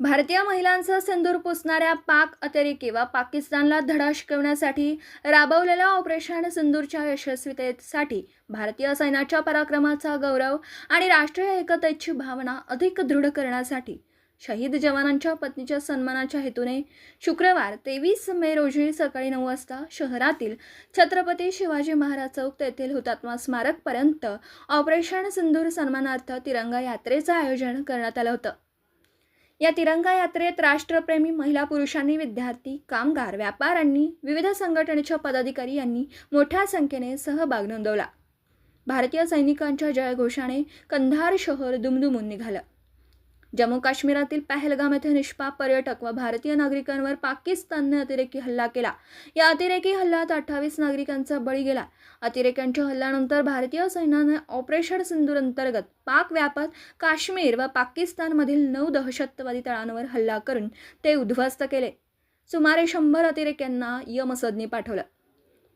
भारतीय महिलांचं सिंदूर पुसणाऱ्या पाक अतिरेकी वा पाकिस्तानला धडा शिकवण्यासाठी राबवलेल्या ऑपरेशन सिंदूरच्या यशस्वीतेसाठी भारतीय सैन्याच्या पराक्रमाचा गौरव आणि राष्ट्रीय एकतेची भावना अधिक दृढ करण्यासाठी शहीद जवानांच्या पत्नीच्या सन्मानाच्या हेतूने शुक्रवार तेवीस मे रोजी सकाळी नऊ वाजता शहरातील छत्रपती शिवाजी महाराज चौक तेथील हुतात्मा स्मारकपर्यंत ऑपरेशन सिंदूर सन्मानार्थ तिरंगा यात्रेचं आयोजन करण्यात आलं होतं. या तिरंगा यात्रेत राष्ट्रप्रेमी महिला पुरुषांनी विद्यार्थी कामगार व्यापाऱ्यांनी विविध संघटनेच्या पदाधिकारी यांनी मोठ्या संख्येने सहभाग नोंदवला. भारतीय सैनिकांच्या जयघोषाने कंधार शहर दुमदुमून निघालं. जम्मू काश्मीरातील पहलगाम येथे निष्पाप पर्यटक व भारतीय नागरिकांवर पाकिस्तानने अतिरेकी हल्ला केला. या अतिरेकी हल्ल्यात अठ्ठावीस नागरिकांचा बळी गेला. अतिरेक्यांच्या हल्ल्यानंतर भारतीय सैन्याने ऑपरेशन सिंदूर अंतर्गत पाक व्यापात काश्मीर व पाकिस्तानमधील नऊ दहशतवादी तळांवर हल्ला करून ते उद्ध्वस्त केले. सुमारे शंभर अतिरेक्यांना यमसदनी पाठवलं.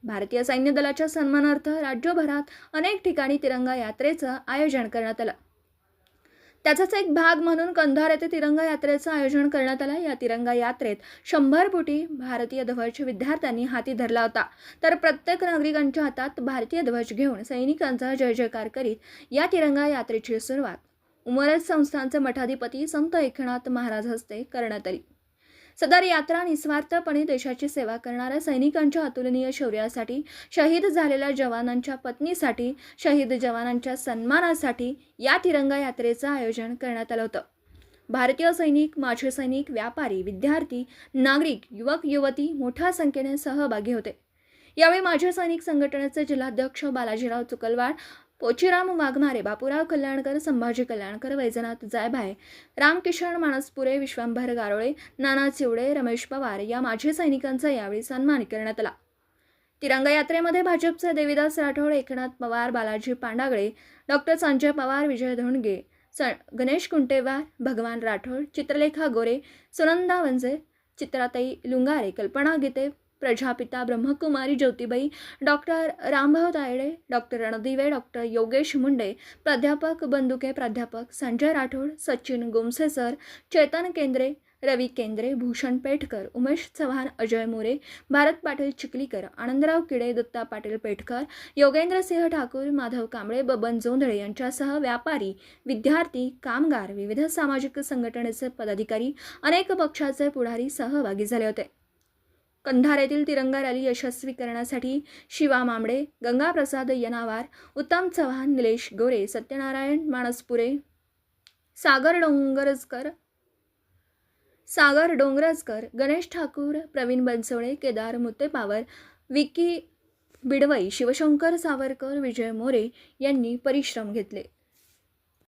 भारतीय सैन्य दलाच्या सन्मानार्थ राज्यभरात अनेक ठिकाणी तिरंगा यात्रेचं आयोजन करण्यात आलं. त्याचाच एक भाग म्हणून कंधार येथे तिरंगा यात्रेचं आयोजन करण्यात आलं. या तिरंगा यात्रेत शंभर फुटी भारतीय ध्वज विद्यार्थ्यांनी हाती धरला होता. तर प्रत्येक नागरिकांच्या हातात भारतीय ध्वज घेऊन सैनिकांचा जय जयकार करीत या तिरंगा यात्रेची सुरुवात उमरज संस्थांचे मठाधिपती संत एकनाथ महाराज हस्ते करण्यात आली. सदर यात्रा निस्वार्थपणे देशाची सेवा करणाऱ्या सैनिकांच्या अतुलनीय शौर्यासाठी शहीद झालेल्या जवानांच्या पत्नीसाठी शहीद जवानांच्या सन्मानासाठी या तिरंगा यात्रेचं आयोजन करण्यात आलं होतं. भारतीय सैनिक माजी सैनिक व्यापारी विद्यार्थी नागरिक युवक युवती मोठ्या संख्येने सहभागी होते. यावेळी माझ्या सैनिक संघटनेचे जिल्हाध्यक्ष बालाजीराव चुकलवाड पोचीराम वाघमारे बापूराव कल्याणकर संभाजी कल्याणकर वैजनाथ जायभाय रामकिशन मानसपुरे विश्वंभर गारोळे नाना चिवडे रमेश पवार या माजी सैनिकांचा यावेळी सन्मान करण्यात आला. तिरंगा यात्रेमध्ये भाजपचे देविदास राठोड एकनाथ पवार बालाजी पांडागळे डॉक्टर संजय पवार विजय धोंडगे स गणेश कुंटेवार भगवान राठोड चित्रलेखा गोरे Sunanda Vanje Chitratai Lungare Kalpana Gite Prajapita Brahmakumari Jyotibai doctor Rambhau Tayde doctor Randive doctor Yogesh Munde प्राध्यापक बंदुके प्राध्यापक संजय राठोड सचिन गोमसे सर चेतन केंद्रे रवी केंद्रे भूषण पेठकर उमेश चव्हाण अजय मोरे भारत पाटील चिखलीकर आनंदराव किडे दत्ता पाटील पेठकर योगेंद्र सिंह ठाकूर माधव कांबळे बबन जोंधळे यांच्यासह व्यापारी विद्यार्थी कामगार विविध सामाजिक संघटनेचे पदाधिकारी अनेक पक्षाचे पुढारी सहभागी झाले होते. कंधार येथील तिरंगा रॅली यशस्वी करण्यासाठी शिवा मांबडे गंगाप्रसाद यनावार उत्तम चव्हाण निलेश गोरे सत्यनारायण माणसपुरे सागर डोंगरजकर सागर डोंगरजकर गणेश ठाकूर प्रवीण बनसोळे केदार मुत्तेपावर विकी बिडवई शिवशंकर सावरकर विजय मोरे यांनी परिश्रम घेतले.